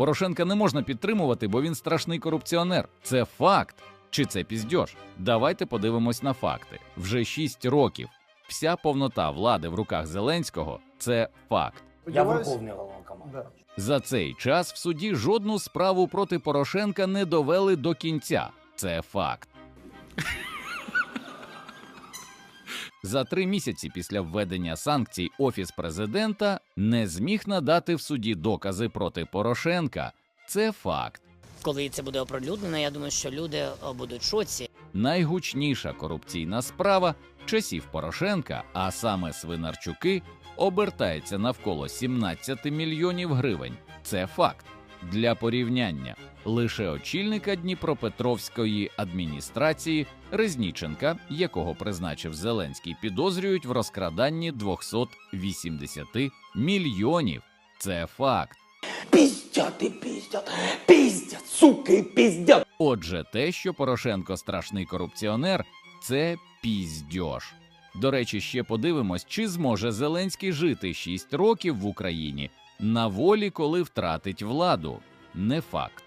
Порошенка не можна підтримувати, бо він страшний корупціонер. Це факт. Чи це піздьош? Давайте подивимось на факти. Вже 6 років. Вся повнота влади в руках Зеленського це факт. Я верховний головнокомандувач. За цей час в суді жодну справу проти Порошенка не довели до кінця. Це факт. За три місяці після введення санкцій офіс президента не зміг надати в суді докази проти Порошенка. Це факт. Коли це буде оприлюднено, я думаю, що люди будуть в шоці. Найгучніша корупційна справа часів Порошенка, а саме Свинарчуки, обертається навколо 17 мільйонів гривень. Це факт. Для порівняння лише очільника Дніпропетровської адміністрації Резніченка, якого призначив Зеленський, підозрюють в розкраданні 280 мільйонів. Це факт. Пиздят и пиздят, пиздят, суки, пиздят. Отже, те, що Порошенко страшний корупціонер, це піздьош. До речі, ще подивимось, чи зможе Зеленський жити 6 років в Україні на волі, коли втратить владу. Не факт.